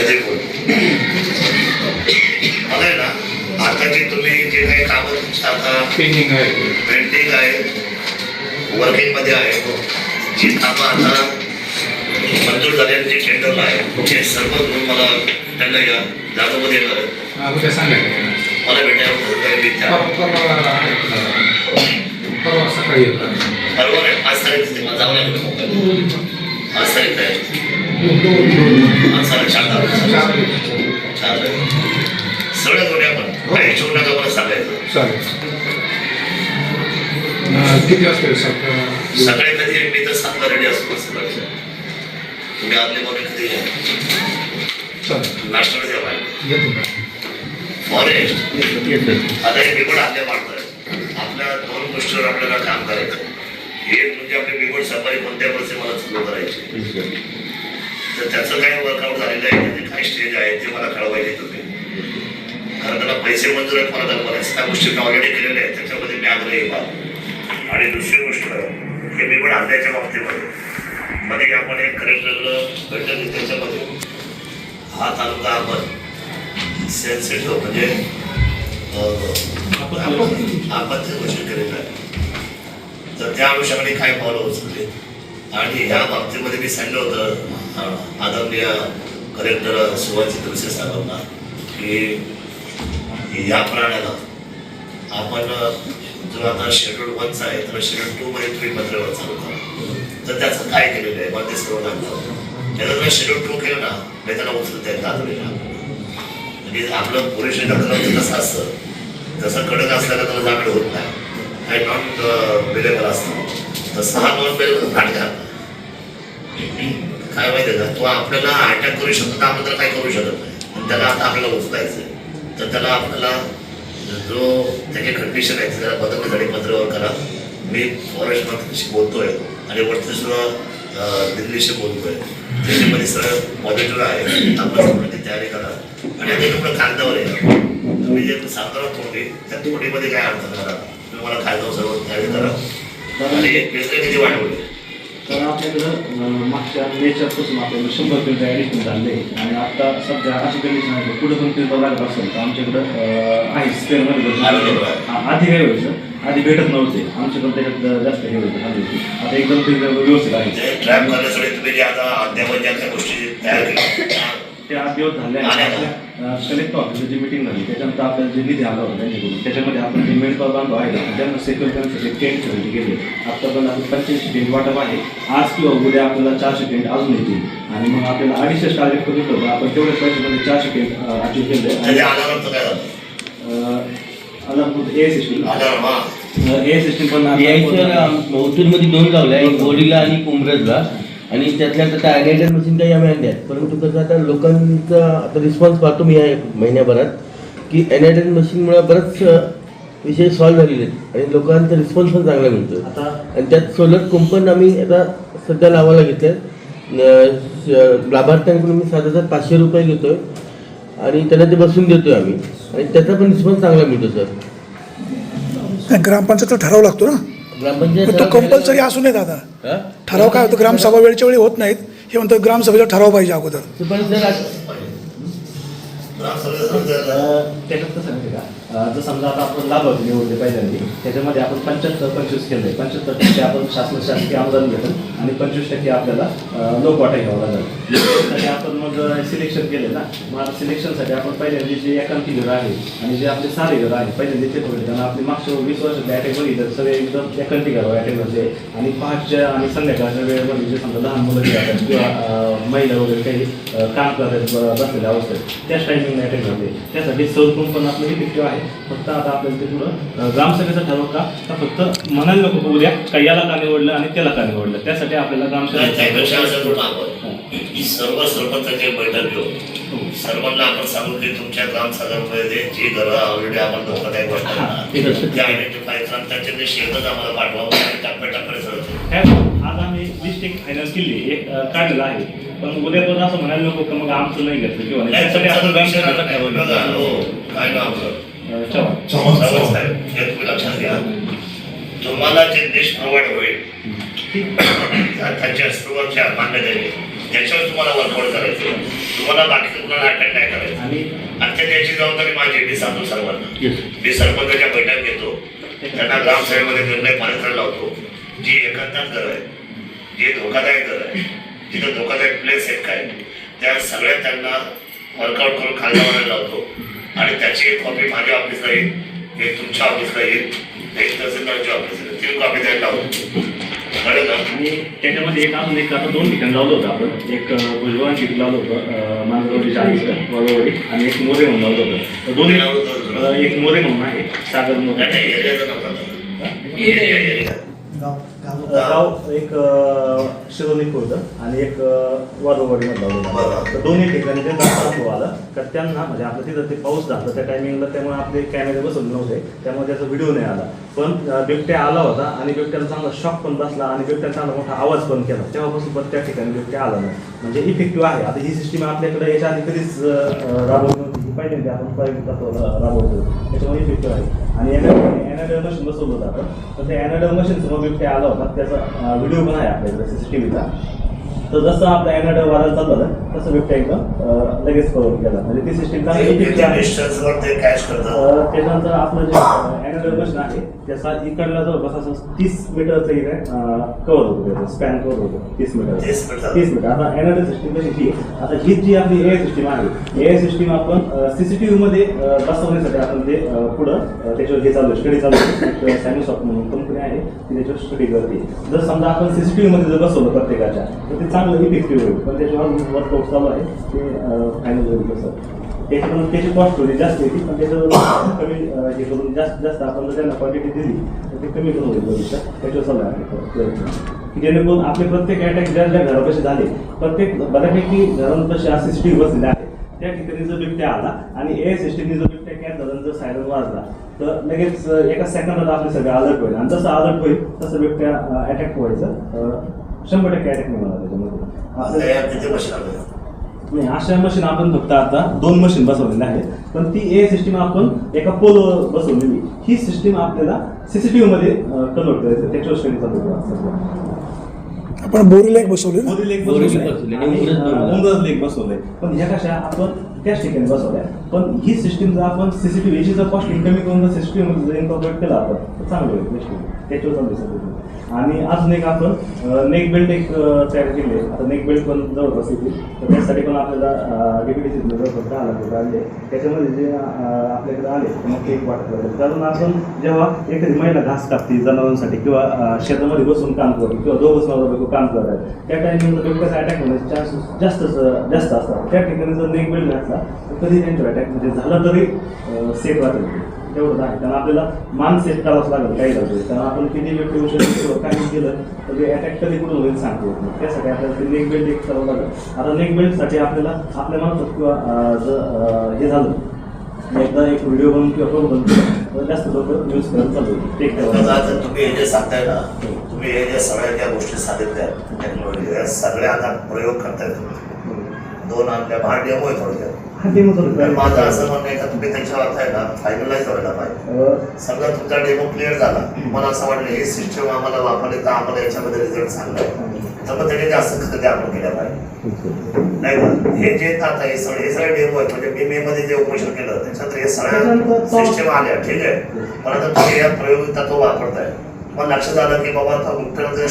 त्याचे बोल मला आहे ना आता जे तुम्ही जे काही कामं तुमची आता पेंडिंग आहे. पेंटिंग आहे वर्किंगमध्ये आहे जी कामं आता मंजूर झालेली जे टेंडरला आहे ते सर्व मला त्यांना या जागोमध्ये येणार मला भेटायला सकाळी येतात बरोबर आहे पाच तारीख. पाच तारीख आहे सगळ्या आपण काही नका मला सांगायचं किती वाजता सकाळी कधी मी तर सांगा रेडी असतो सकाळचं तुम्ही आदले मोठे कधी या नाश्ता फॉरेस्ट आता हे बिघड आपल्या मारतोय आपल्या दोन गोष्टीवर आपल्याला काम करायचं. एक म्हणजे आपली बिघड सफाई कोणत्या परिस्थिती मला चालू करायची. तर त्याचं काय वर्कआउट झालेलं आहे त्याचे काय स्टेज आहे ते मला कळवायचे होते. कारण त्याला पैसे मंजूर आहेत मला त्याला बऱ्याच त्या गोष्टी ऑलरेडी केलेल्या आहेत त्याच्यामध्ये मी आग्रही व्हा आणि दुसरी गोष्ट हे बिघड आणल्याच्या बाबतीमध्ये. मध्ये आपण एक कलेक्टरला वेगळं घेतली त्याच्यामध्ये हा तालुका आपण सेन्सिटिव्ह म्हणजे आपण आपण आपत्ती घोषित केलेलं आहे. तर त्या अनुषंगाने काय पावलं उचलले आणि ह्या बाबतीमध्ये मी सांगितलं होतं आदरणीय कलेक्टर सुभाषित तुलसी साहेबांना की या प्राण्याला आपण जो आता शेड्यूल वनचा आहे तर शेड्यूल टू मध्ये तुम्ही मंत्र्यावर चालू करा. तर त्याचं काय केलेलं आहे? मग ते सर्व लागतं त्याचं तुम्ही शेड्यूल टू केलं ना मी त्याला उचलत आहे दादरीला म्हणजे आपलं पोलीस दखलाचं कसं असतं. जसं कडक असल्याला त्याला जाकडे होत नाही. काही नॉन बिलेबल असतं. तर सहा नॉन बिलेबल काय माहिती का तो आपल्याला अटॅक करू शकतो आपण काय करू शकत नाही. त्याला आता आपल्याला उचलायचं तर त्याला आपल्याला जो त्याची कंडिशन आहे त्याला बदलण्यासाठी पत्रावर करा. मी फॉरेस्ट मंत्रीशी बोलतोय आणि वरती सुद्धा दिल्लीशी बोलतोय. त्याच्यामध्ये सगळं पॉझिटिव्ह आहे. आपण तयारी करा. आणि आता तुम्हाला कागदावर आहे. तुम्ही जे सांगता थोडी त्या थोडीमध्ये काय अर्थ करा? तुम्ही मला कागदावर सर्व तयारी करा. किती वाढवले तर आपल्याकडं मागच्या मेच्यापासून आपल्याकडे शंभर क्विंटल ॲडिशन झाले. आणि आता सध्या अशी कंडिशन आहे पुढे पण क्विंटल लागत असेल तर आमच्याकडं आहे स्पेअरमध्ये. हा, आधी काय व्हायचं? आधी भेटत नव्हते. आमच्याकडे त्याच्यात जास्त हे होतं. आधी आता एकदम ते व्यवस्थित आहे. ट्रॅप आता अद्यावत ज्या गोष्टी तयार केल्या. ते आठ दिवस आणि कलेक्टर ऑफिसची जी मिटिंग झाली त्याच्यानंतर आपल्याला जे निधी आला होता त्यांच्याकडून त्याच्यामध्ये आपण जे मेडिकल बांधव आहे त्यांना सेक्युर करण्यासाठी टेंट खरेदी केले आतापर्यंत आपण पंच्याऐंशी टेंट वाटप आहे. आज किंवा उद्या आपल्याला चारशे टेंट अजून येतील. आणि मग आपल्याला अडीचशे टार्गेट करून होतं आपण तेवढ्याच पैशामध्ये चारशे टेंट अचीव केले. अलापूर ए सिस्टीम आधार हा ए सिस्टीम पण ओतूरमध्ये दोन लावल्या एक बोरीला आणि कुंभरजला आणि त्यातल्या त्यात ॲडिएटर मशीन काही आम्ही आणल्या आहेत. परंतु कसं आता लोकांचा आता रिस्पॉन्स पाहतो मी या महिन्याभरात की एनआयडन मशीनमुळे बरंच विषय सॉल्व्ह झालेले आहेत. आणि लोकांचा रिस्पॉन्स पण चांगला मिळतो आता आणि त्यात सोलर कुंपण आम्ही आता सध्या लावायला घेतले लाभार्थ्यांकडून मी सात हजार पाचशे रुपये घेतोय. आणि त्यांना ते बसून देतोय आम्ही. आणि त्याचा पण रिस्पॉन्स चांगला मिळतो सर. नाही, ग्रामपंचायतचा ठराव लागतो ना? पण तो कंपल्सरी असू नये दादा? ठराव काय होतं ग्रामसभा वेळच्या वेळी होत नाहीत हे म्हणतं ग्रामसभेचा ठराव पाहिजे अगोदर जर समजा आता आपण लाभार्थी निवडले पहिल्यांदा त्याच्यामध्ये आपण पंच्याहत्तर पंचवीस केले. पंच्याहत्तर टक्के आपण शासन शासकीय अनुदान घेतो आणि पंचवीस टक्के आपल्याला लोक वाटा घ्यावं लागेल. त्यासाठी आपण मग सिलेक्शन केलं ना. मग आता सिलेक्शनसाठी आपण पहिल्यांदा जे एकांकी घरं आहे आणि जे आपले सारे घरं आहे पहिल्यांदा ते थोडे त्यांना आपली मागच्या वीस वर्ष अटॅक बघितलं सगळे एकदम एकांकी घरं अटॅक आणि पहाटच्या आणि संध्याकाळच्या वेळेमध्ये जे समजा लहान मुलं जे असतात किंवा महिला वगैरे काही काम करतात बसलेल्या अवस्थेत त्याच टायमिंगला अटॅक झाले त्यासाठी सौर पण आपलं इफेक्टिव्ह आहे. फक्त आता आपल्याला ते थोडं ग्रामसभेचं ठरव का? का फक्त म्हणायला नको बघू द्या का याला का निवडलं आणि त्याला का निवडलं? त्यासाठी आपल्याला की सर्व सरपंचाची बैठक घेऊ सर्वांना आपण सांगू की तुमच्या ग्रामसभामध्ये जी घरं ऑलरेडी आपण धोकादायक वाटतात. ते आयडेंटिफाय करा त्याचे शेतच आम्हाला पाठवावं आणि टप्प्याटप्प्याने सरळ आज आम्ही लिस्ट एक फायनल केली एक काढलेलं आहे. पण उद्या पण असं म्हणायला नको मग आमचं नाही घेतलं किंवा आपण हो, काय नाव लक्षात घ्या. तुम्हाला जे लिस्ट प्रोव्हाइड होईल त्या- त्याच्या स्टोअरच्या मान्यतेने त्याच्यावर तुम्हाला वर्कआउट करायचं. तुम्हाला बाकी कुणाला अटॅक नाही करायचं. आणि त्याची जबाबदारी माझी मी सांगतो सर्वांना. मी सरपंचाच्या बैठक घेतो. त्यांना ग्रामसभेमध्ये निर्णय पारित लावतो. जी एकांतात घर आहे जे धोकादायक घर आहे जिथं धोकादायक प्लेस आहेत काय त्या सगळ्या त्यांना वर्कआउट करून वाढायला लावतो. आणि त्याची एक कॉपी माझ्या ऑफिसला येईल. एक तुमच्या ऑफिसला येईल. एक तहसीलदारच्या ऑफिसला तीन कॉपी द्यायला लावतो कळलं का? आणि त्याच्यामध्ये एक अजून एक आता दोन ठिकाण लावलं होतं आपण. एक अं, भुजबळ ठिकाण लावलं होतं मांजरवाडीच्या आईचं वळवडी आणि एक मोरे म्हणून लावलं होतं. तर अं, एक मोरे म्हणून आहे. सागर मोरे. नाही, नाही. गाव. एक अं, शिरोली खुर्द आणि एक बरं. होतं तर दोन्ही ठिकाणी ते अनुभव आला तर त्यांना म्हणजे आपलं तिथं ते पाऊस झाला त्या टायमिंगला त्यामुळे आपले कॅमेरे बसवले नव्हते. त्यामुळे त्याचा व्हिडिओ नाही आला. पण बिबट्या आला होता आणि बिबट्याला चांगला शॉक पण बसला आणि बिबट्याला चांगला मोठा आवाज पण केला. तेव्हापासून पण त्या ठिकाणी बिबट्या आला नाही. म्हणजे इफेक्टिव्ह आहे. आता ही सिस्टीम आपल्याकडे याच्या आधी कधीच राबवली नव्हती. ही पहिल्यांदा आपण राबवतो त्याच्यामुळे इफेक्टिव्ह आहे. आणि एनआयडल मशीन बसवलं होतं तर ते एनआयडल समोर बिबट्या आला होता. त्याचा व्हिडिओ पण आहे आपल्याकडे सीसीटीव्हीचा तर जसं आपला एनआयडल वाजायला चालू झालं तसं बिबट्या एकदम लगेच कव्हर केला. म्हणजे ती सिस्टीम त्याच्यानंतर आपलं जे एनआयडल मशीन आहे त्याचा इकडला जवळपास असं तीस मीटरचं इकडे कव्हर होतो स्पॅन कव्हर होतो तीस मीटर. 30 मीटर. तीस मीटर. आता एनआयडल सिस्टीम कशी आहे? आता ही जी आपली ए सिस्टीम आहे ए सिस्टीम आपण सीसीटीव्ही मध्ये बसवण्यासाठी आपण ते पुढं त्याच्यावर हे चालू स्टडी चालू सॅमसॉफ्ट म्हणून कंपनी आहे ती त्याच्यावर स्टडी करते. जर समजा आपण सीसीटीव्ही मध्ये जर बसवलं प्रत्येकाच्या तर ते चांगलं इफेक्टिव्ह होईल पण त्याच्यावर वर्कआउट चालू आहे. ते फायनल होईल कसं त्याच्याकडून त्याची कॉस्ट थोडी जास्त येते पण त्याचं कमी हे करून जास्त जास्त आपण जर त्यांना क्वांटिटी दिली तर ते कमी करून होईल भविष्यात. त्याच्यावर चालू आहे. की जेणेकरून आपले प्रत्येक अटॅक ज्या ज्या घरापाशी झाले प्रत्येक बऱ्यापैकी घरांपाशी असे सिस्टीम बसलेले आहे त्या ठिकाणी जर बिबट्या आला आणि ए सिस्टीमने जर बिबट्या कॅच झाला जर सायरन वाजला तर लगेच एका सेकंदात आपले सगळे अलर्ट होईल. आणि जसं अलर्ट होईल तसं बिबट्या अटॅक व्हायचं. शंभर टक्के अटॅक नाही होणार त्याच्यामध्ये नाही अशा मशीन आपण फक्त आता दोन मशीन बसवलेल्या आहेत. पण ती ए सिस्टीम आपण एका पोलवर बसवलेली. ही सिस्टीम आपल्याला सीसीटीव्ही मध्ये कन्वर्ट करायचं. त्याच्यावर स्टडी चालू आहे. आपण बोरीला एक बसवली ना? बोरी लेक बोरी बसवलंय लेक बसवलंय. आणि, उमरज दोन अं, हजार. उमरज लेक बसवलंय. पण ह्या कशा आपण त्याच ठिकाणी बसवल्या. पण ही सिस्टीम जर आपण सीसीटीव्ही याची जर कॉस्ट कमी करून जर सिस्टीम जर इन्कॉर्पोरेट केला आपण तर चांगलं होईल गोष्टी त्याच्यावर चालू आहे सगळं. आणि अजून एक आपण नेक बेल्ट एक अं, तयार केले आता नेक बेल्ट पण जवळपास येतील तर त्यासाठी पण आपल्याला डेप्युटी जवळपास दहा लाख रुपये आले त्याच्यामध्ये जे आपल्याकडे आले तर मग ते एक वाटत लागेल कारण आपण जेव्हा एखादी महिला घास कापते जनावरांसाठी किंवा शेतामध्ये बसून काम करतो किंवा दोघं जनावर बायको काम करतात त्या टायमिंगला बिबट्याचा अटॅक होण्याचे चान्सेस जास्त जास्त असतात. त्या ठिकाणी जर नेक बेल्ट घास तर कधी त्यांच्या अटॅक म्हणजे झाला तरी सेफ राहतो तेवढंच आहे कारण आपल्याला मान सेट करावंच लागेल काही लागेल कारण आपण किती वेळ ठेवू शकतो काही केलं तर ते अटॅक कधी कुठून होईल सांगतो त्यासाठी आपल्याला ते नेक बेल्ट एक करावं लागेल. आता नेक बेल्टसाठी आपल्याला आपल्या मनात किंवा जर हे झालं एकदा एक व्हिडिओ बनवून किंवा फोन बनवून तर जास्त लोक यूज करत चालू टेक आता तुम्ही हे जे सांगताय ना तुम्ही हे जे सगळ्या ज्या गोष्टी सांगितल्या टेक्नॉलॉजी या सगळ्या आता प्रयोग करताय तुम्ही. दोन डेमो आहे थोडक्यात हा तर माझं असं म्हणणं आहे का तुम्ही त्याच्यावर आता आहे ना फायनलाइज व्हायला पाहिजे. समजा तुमचा डेमो क्लिअर झाला. मला असं वाटलं हे सिस्टम आम्हाला वापरले तर आम्हाला याच्यामध्ये रिझल्ट चांगला आहे. तर मग त्याने जास्त खतं आपण केल्या पाहिजे? नाही का हे जे आता हे सगळे हे सगळे डेमो आहेत. म्हणजे मी मे मध्ये जे उपोषण केलं त्याच्यात हे सगळ्या तो- सिस्टम आल्या. ठीक आहे. पण आता तुम्ही या प्रयोग तत्व वापरताय. मग लक्षात आलं की बाबा आता मुख्यमंत्री